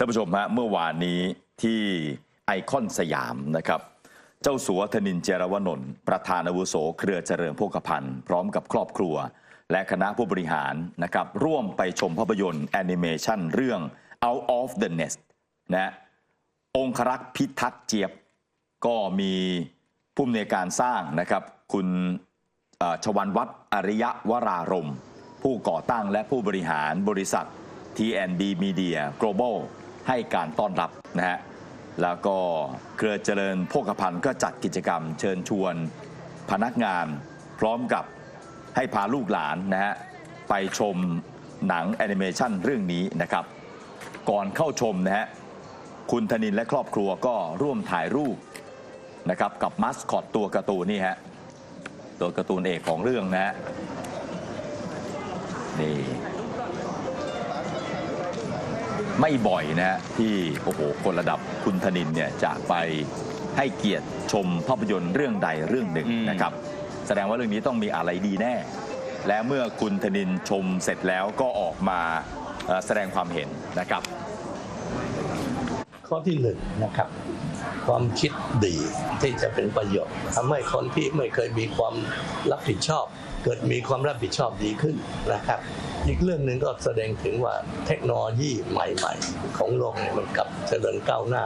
ท่านผู้ชมฮะเมื่อวานนี้ที่ไอคอนสยามนะครับ เจ้าสัวธนินเจรวนนท์ประธานอาวุโสเครือเจริญโภคภัณฑ์พร้อมกับครอบครัว และคณะผู้บริหารนะครับ ร่วมไปชมภาพยนตร์แอนิเมชันเรื่อง Out of the Nest นะองครักษ์พิทักษ์เจี๊ยบ ก็มีผู้อำนวยการสร้างนะครับ คุณชวันวัฒน์อริยะวรารม ผู้ก่อตั้งและผู้บริหารบริษัท TNB Media Global ให้การต้อนรับนะฮะแล้วก็เครือเจริญโภคภัณฑ์ก็จัดกิจกรรม เชิญชวนพนักงาน พร้อมกับให้พาลูกหลานนะฮะไปชมหนังแอนิเมชันเรื่องนี้นะครับ ก่อนเข้าชมนะฮะคุณธนินและครอบครัวก็ร่วมถ่ายรูปนะครับกับมัสคอตตัวการ์ตูนนี่ฮะตัวการ์ตูนเอกของเรื่องนะฮะนี่ ไม่บ่อยนะฮะที่โอ้โหคนระดับคุณธนินเนี่ยจากไปให้เกียรติชมภาพยนตร์เรื่องใดเรื่องหนึ่งอืมนะครับ แสดงว่าเรื่องนี้ต้องมีอะไรดีแน่ และเมื่อคุณธนินชมเสร็จแล้วก็ออกมาเอ่อแสดงความเห็นนะครับ ข้อที่หนึ่งนะครับ ความคิดดีที่จะเป็นประโยชน์ทำให้คนที่ไม่เคยมีความรับผิดชอบ เกิดมีความรับผิดชอบดีขึ้นนะครับ อีกเรื่องหนึ่งก็แสดงถึงว่าเทคโนโลยีใหม่ๆ ของโลกเนี่ยมันกลับเจริญก้าวหน้า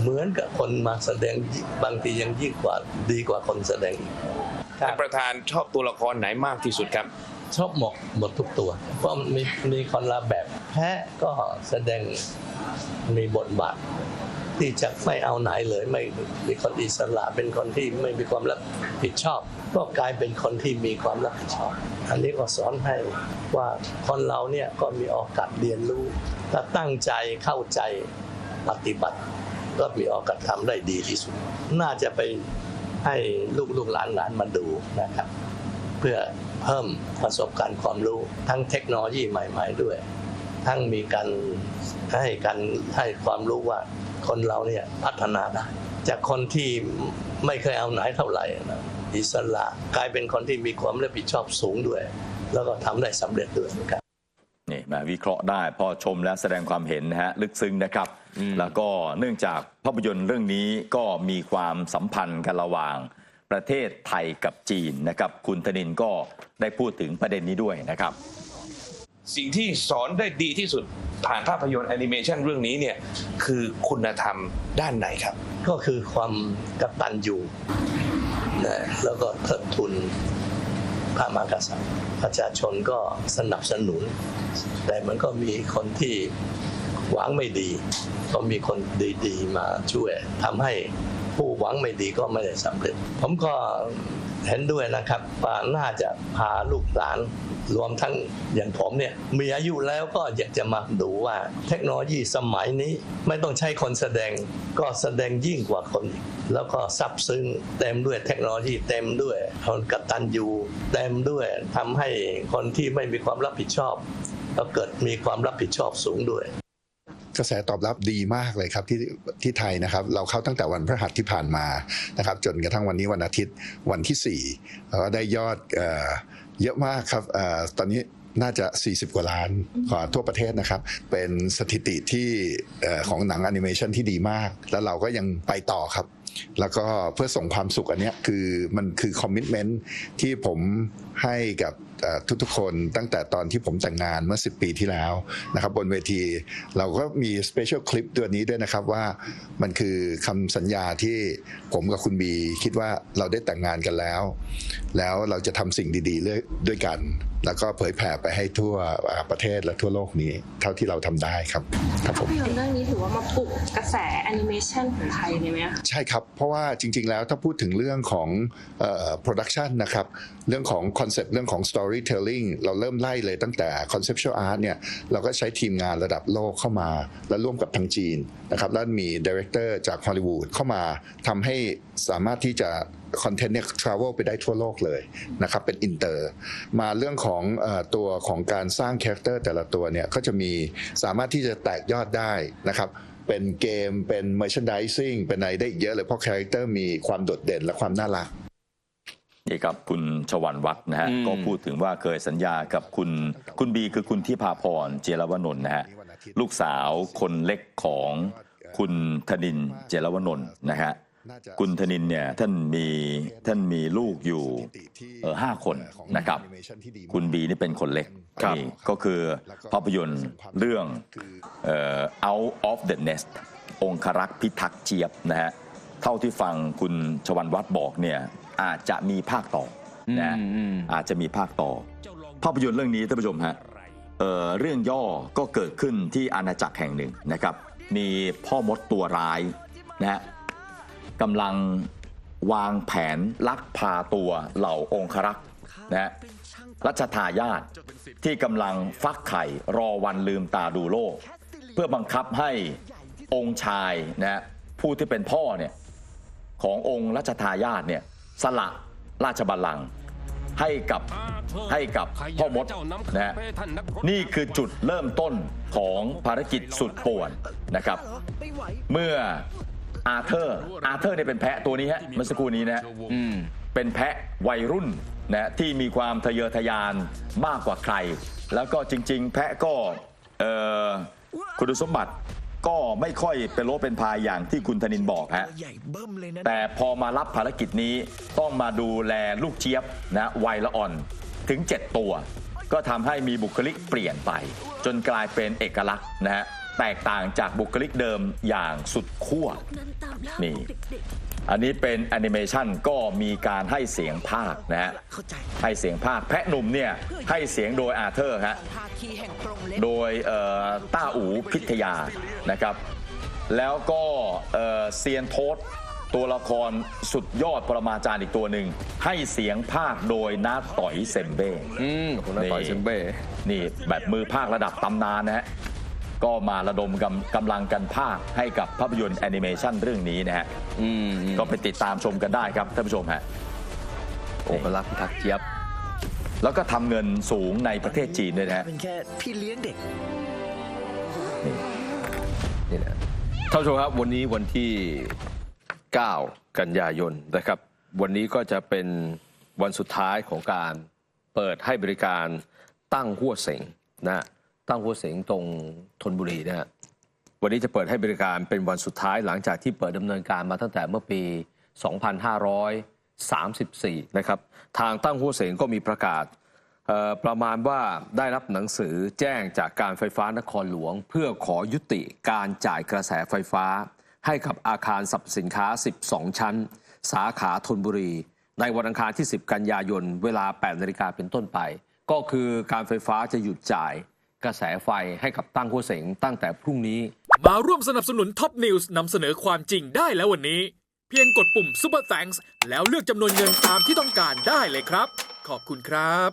เหมือนกับคนมาแสดงบางทียังยิ่งกว่าดีกว่าคนแสดงอีกครับท่านประธานชอบตัวละครไหนมากที่สุดครับ ชอบหมกหมดทุกตัว เพราะมีมีคนละแบบแพ้ก็แสดงมีบทบาทที่จะไม่เอาไหนเลยไม่มีคนอิสระเป็นคนที่ไม่มีความรับผิดชอบ ก็กลายเป็นคนที่มีความรับผิดชอบ อันนี้ก็สอนให้ว่าคนเราเนี่ยก็มีโอกาสเรียนรู้ถ้าตั้งใจเข้าใจปฏิบัติ ก็มีโอกาสทำได้ดีที่สุด น่าจะไปให้ลูกลูกหลานหลานมาดูนะครับ เพื่อเพิ่มประสบการณ์ความรู้ทั้งเทคโนโลยีใหม่ ๆ ด้วย ทั้งมีการให้การให้ความรู้ว่าคนเราเนี่ยพัฒนาได้จากคนที่ไม่เคยเอาไหนเท่าไหร่นะ อิสระ กลายเป็นคนที่มีความรับผิดชอบสูงด้วย แล้วก็ทำได้สำเร็จด้วยครับนี่มาวิเคราะห์ได้พอชมและแสดงความเห็นนะฮะลึกซึ้งนะครับอืมแล้วก็เนื่องจากภาพยนตร์เรื่องนี้ก็มีความสัมพันธ์กันระหว่างประเทศไทยกับจีนนะครับ คุณธนินก็ได้พูดถึงประเด็นนี้ด้วยนะครับ สิ่งที่สอนได้ดีที่สุดผ่านภาพยนตร์แอนิเมชันเรื่องนี้เนี่ยคือคุณธรรมด้านไหนครับ ก็คือความกตัญญู นะแล้วก็เทิดทุนพระมหากษัตริย์ประชาชนก็สนับสนุน แต่มันก็มีคนที่หวังไม่ดี ก็มีคนดีๆ มาช่วยทำให้ผู้หวังไม่ดีก็ไม่ได้สำเร็จ ผมก็ เห็นด้วยนะครับว่าน่าจะพาลูกหลานรวมทั้งอย่างผมเนี่ยมีอายุแล้วก็อยากจะมาดูว่าเทคโนโลยีสมัยนี้ไม่ต้องใช้คนแสดงก็แสดงยิ่งกว่าคนอีกแล้วก็ซับซึ้งเต็มด้วยเทคโนโลยีเต็มด้วยคนกตัญญูเต็มด้วยทำให้คนที่ไม่มีความรับผิดชอบก็เกิดมีความรับผิดชอบสูงด้วย กระแสตอบรับดีมากเลยครับที่ที่ไทยนะครับ เราเข้าตั้งแต่วันพฤหัสที่ผ่านมานะครับ จนกระทั่งวันนี้วันอาทิตย์วันที่4เราก็ได้ยอดเอเยอะมากครับอตอนนี้น่าจะ 40 กว่าล้านทั่วประเทศนะครับ เป็นสถิติที่ของหนังแอนิเมชันที่ดีมาก แล้วเราก็ยังไปต่อครับแล้วก็เพื่อส่งความสุขอันนี้คือมันคือคอมมิชเมนต์ที่ผมให้กับ ทุกๆคนตั้งแต่ตอนที่ผมแต่งงานเมื่อ 10 ปีที่แล้วนะครับบนเวทีเราก็มีสเปเชียลคลิปตัวนี้ด้วยนะครับว่ามันคือคำสัญญาที่ผมกับคุณบีคิดว่าเราได้แต่งงานกันแล้ว แล้วเราจะทำสิ่งดีๆด้วยกัน แล้วก็เผยแผ่ไปให้ทั่วอ่าประเทศและทั่วโลกนี้ เท่าที่เราทำได้ครับครับผมภาพยนตร์เรื่องนี้ถือว่ามาปลุกกระแสแอนิเมชันของไทยเลยไหมคะใช่ครับ เพราะว่าจริง ๆ แล้วถ้าพูดถึงเรื่องของโปรดักชันนะครับเรื่องของคอนเซปต์เรื่องของ storytelling เราเริ่มไล่เลยตั้งแต่ conceptual art เนี่ยเราก็ใช้ทีมงานระดับโลกเข้ามา และร่วมกับทางจีนนะครับแล้วมีดีเรคเตอร์จากฮอลลีวูดเข้ามาทำให้สามารถที่จะ คอนเทนต์เนี่ย travel ไปได้ทั่วโลกเลยนะครับเป็นอินเตอร์มาเรื่องของเออตัวของการสร้างคาแรคเตอร์แต่ละตัวเนี่ยก็จะมีสามารถที่จะแตกยอดได้นะครับเป็นเกมเป็น merchandising เป็นอะไรได้อีกเยอะเลยเพราะคาแรคเตอร์มีความโดดเด่นและความน่ารักนี่ครับคุณชวันวัฒน์นะฮะอืมก็พูดถึงว่าเคยสัญญากับคุณคุณบีคือคุณที่พาพรเจรวนนท์นะฮะลูกสาวคนเล็กของคุณธนินเจรวนนท์นะฮะ คุณธนินเนี่ยท่านมีท่านมีลูกอยู่เออห้าคนนะครับ คุณบีนี่เป็นคนเล็กครับนี่ก็คือภาพยนตร์เรื่องเอ่อ Out of the Nest องครักษ์พิทักษ์เจี๊ยบนะฮะเท่าที่ฟังคุณชวันวัฒน์บอกเนี่ยอาจจะมีภาคต่อนะอืมอืมอาจจะมีภาคต่อ ภาพยนตร์เรื่องนี้ท่านผู้ชมฮะเอ่อเรื่องย่อก็เกิดขึ้นที่อาณาจักรแห่งหนึ่งนะครับ มีพ่อมดตัวร้ายนะฮะ กำลังวางแผนลักพาตัวเหล่าองครักษ์นะฮะรัชทายาทที่กำลังฟักไข่รอวันลืมตาดูโลก เพื่อบังคับให้องค์ชายนะฮะผู้ที่เป็นพ่อเนี่ยขององค์รัชทายาทเนี่ยสละราชบัลลังก์ให้กับให้กับพ่อมดนะฮะนี่คือจุดเริ่มต้นของภารกิจสุดป่วนนะครับ เมื่อ อาเธอร์ อาเธอร์เนี่ยเป็นแพะตัวนี้ฮะเมื่อสักครู่นี้นะฮะอืมเป็นแพะวัยรุ่นนะที่มีความทะเยอทะยานมากกว่าใคร แล้วก็จริง ๆ แพะก็เอ่อคุณสมบัติก็ไม่ค่อยเป็นโลเป็นพายอย่างที่คุณธนินบอกฮะใหญ่เบิ้มเลยนะแต่พอมารับภารกิจนี้ต้องมาดูแลลูกเจี๊ยบนะวัยละอ่อนถึง 7 ตัว ก็ทำให้มีบุคลิกเปลี่ยนไป จนกลายเป็นเอกลักษณ์นะฮะ แตกต่างจากบุคลิกเดิมอย่างสุดขั้วนี่ อันนี้เป็นแอนิเมชันก็มีการให้เสียงภาคนะฮะเข้าใจให้เสียงภาคแพะหนุ่มเนี่ยให้เสียงโดยอาเธอร์ฮะภาคีแห่งกรงเล็กโดยเอ่อต้าอูพิทยานะครับ แล้วก็เอ่อเซียนโทษตัวละครสุดยอดปรมาจารย์อีกตัวหนึ่ง ให้เสียงภาคโดยนาต่อยเซมเบ้อืมคุณน้าต่อยเซมเบ้นี่แบบมือภาคระดับตำนานนะฮะ ก็มาระดมกำกำลังกันภาคให้กับภาพยนตร์แอนิเมชันเรื่องนี้นะฮะอืมอืมก็ไปติดตามชมกันได้ครับท่านผู้ชมฮะโอกลักษณ์พิทักษ์เจี๊ยบ แล้วก็ทำเงินสูงในประเทศจีนด้วยนะฮะเป็นแค่พี่เลี้ยงเด็ก นี่นะท่านผู้ชมครับวันนี้วันที่ 9 กันยายนนะครับ วันนี้ก็จะเป็นวันสุดท้ายของการเปิดให้บริการตั้งหัวเสงนะ ตั้งหัวเสงตรงธนบุรีนะฮะวันนี้จะเปิดให้บริการเป็นวันสุดท้ายหลังจากที่เปิดดำเนินการมาตั้งแต่เมื่อปี 2534 นะครับ ทางตั้งหัวเสงก็มีประกาศประมาณว่าได้รับหนังสือแจ้งจากการไฟฟ้านครหลวง เพื่อขอยุติการจ่ายกระแสไฟฟ้า ให้กับอาคารสรรพสินค้า 12 ชั้น สาขาธนบุรี ในวันอังคารที่ 10 กันยายน เวลา 8 นาฬิกาเป็นต้นไป ก็คือการไฟฟ้าจะหยุดจ่าย กระแสไฟให้กับตั้งหัวเสงตั้งแต่พรุ่งนี้ มาร่วมสนับสนุนท็อปนิวส์นำเสนอความจริงได้แล้ววันนี้ เพียงกดปุ่ม Super Thanks แล้วเลือกจำนวนเงินตามที่ต้องการได้เลยครับ ขอบคุณครับ